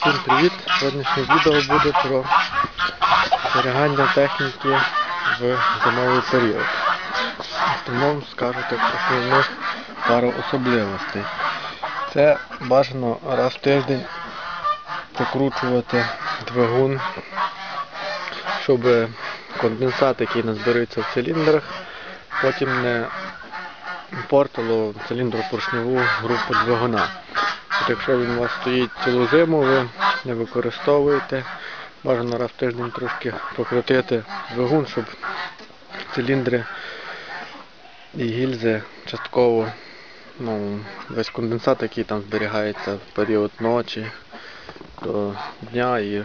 Всім привіт! Сьогоднішнє відео буде про зберігання техніки в зимовий період. Тому скажу так основних пару особливостей. Це бажано раз в тиждень прокручувати двигун, щоб конденсат, який назбереться в циліндрах, потім не портило циліндропоршневу групу двигуна. Якщо він у вас стоїть цілу зиму, ви не використовуєте, бажано раз в тиждень трошки покрутити двигун, щоб циліндри і гільзи частково, ну, весь конденсат, який там зберігається в період ночі до дня і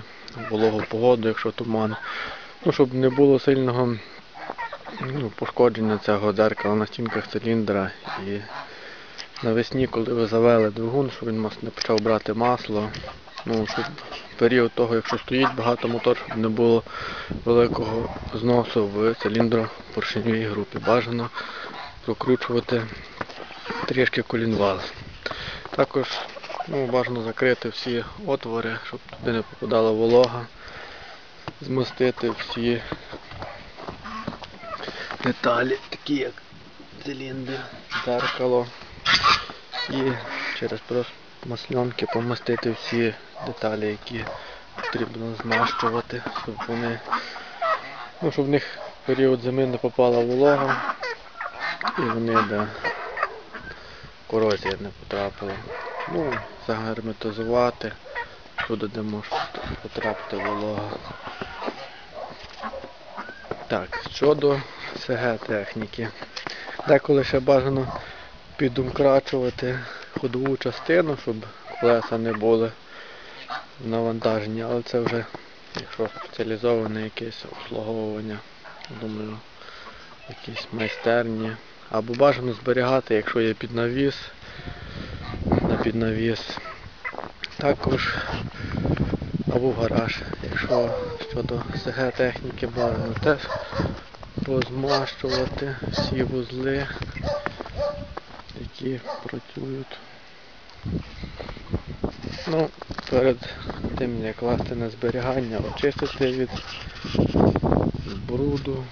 вологу погоду, якщо туман, ну, щоб не було сильного ну, пошкодження цього дзеркала на стінках циліндра і навесні, коли ви завели двигун, щоб він не почав брати масло. Ну, щоб в період того, якщо стоїть багато мотор, щоб не було великого зносу в циліндро-поршневій групі. Бажано прокручувати трішки колінвал. Також ну, бажано закрити всі отвори, щоб туди не попадала волога, змастити всі деталі, такі як циліндр, дзеркало і через просто маслянки помастити всі деталі, які потрібно змащувати, щоб вони, ну, щоб в них період зими не попала волога і вони де корозія не потрапила. Ну, загерметизувати туди, де може потрапити волога. Так, щодо СГ техніки. Деколи ще бажано підумкрачувати ходову частину, щоб колеса не були навантажені, але це вже, якщо спеціалізоване якесь обслуговування, думаю, якісь майстерні. Або бажано зберігати, якщо є піднавіс, на піднавіс. Також або в гараж, якщо щодо СГ техніки бажано теж позмащувати всі вузли, які працюють. Ну, перед тим як класти на зберігання, очистити від бруду,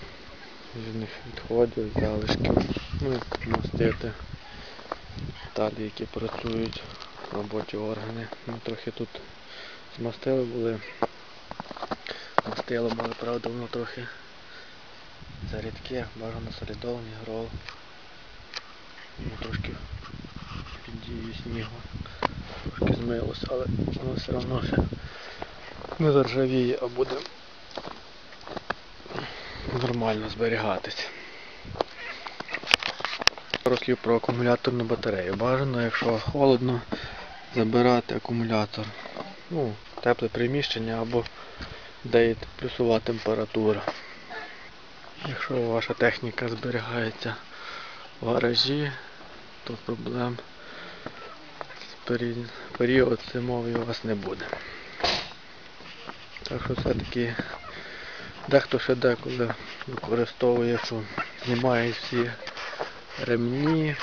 від них відходів, залишків, ну і мастити деталі, які працюють роботі органи. Ми трохи тут змастили були. Мастило, але правда воно трохи зарідке, бажано солідовний грол. Воно трошки під снігу. Трошки змилося, але воно все одно ще не заржавіє, а буде нормально зберігатись. Пару про акумуляторну батарею. Бажано, якщо холодно, забирати акумулятор. Ну, тепле приміщення або де плюсова температура. Якщо ваша техніка зберігається в гаражі, то проблем період зимовий у вас не буде. Так що все-таки дехто ще деколи використовує, що знімає всі ремні,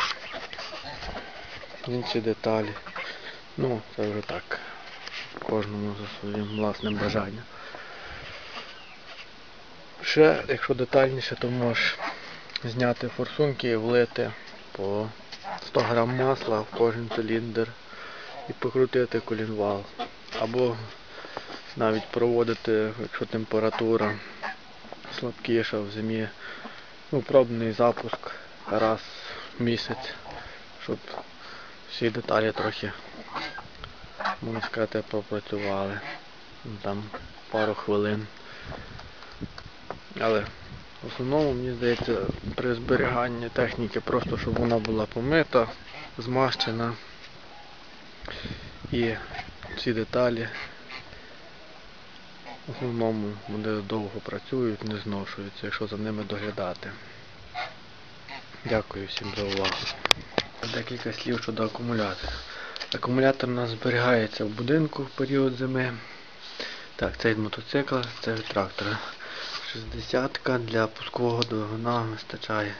інші деталі. Ну, це вже так. Кожному за своїм власним бажанням. Ще, якщо детальніше, то можеш зняти форсунки і влити по 100 грам масла в кожен циліндр і покрутити колінвал. Або навіть проводити, якщо температура слабкіша в зимі, ну, пробний запуск раз в місяць, щоб всі деталі трохи, можна сказати, попрацювали. Там пару хвилин. Але в основному, мені здається, при зберіганні техніки просто, щоб вона була помита, змащена і ці деталі в основному вони довго працюють, не зношуються, якщо за ними доглядати. Дякую всім за увагу. Декілька слів щодо акумулятора. Акумулятор у нас зберігається в будинку в період зими. Так, це від мотоцикла, це від трактора. 60 для пускового двигуна вистачає.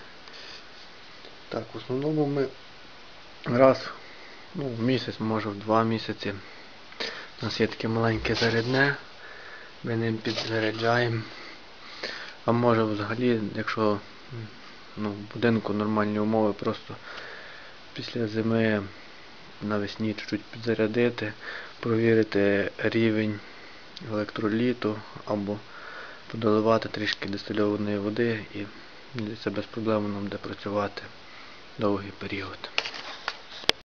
Так, в основному ми раз ну, в місяць, може в два місяці У нас є таке маленьке зарядне, ми ним підзаряджаємо. А може взагалі, якщо ну, в будинку нормальні умови, просто після зими навесні чуть-чуть підзарядити, провірити рівень електроліту або подоливати трішки дистильованої води і це без проблем нам буде працювати довгий період.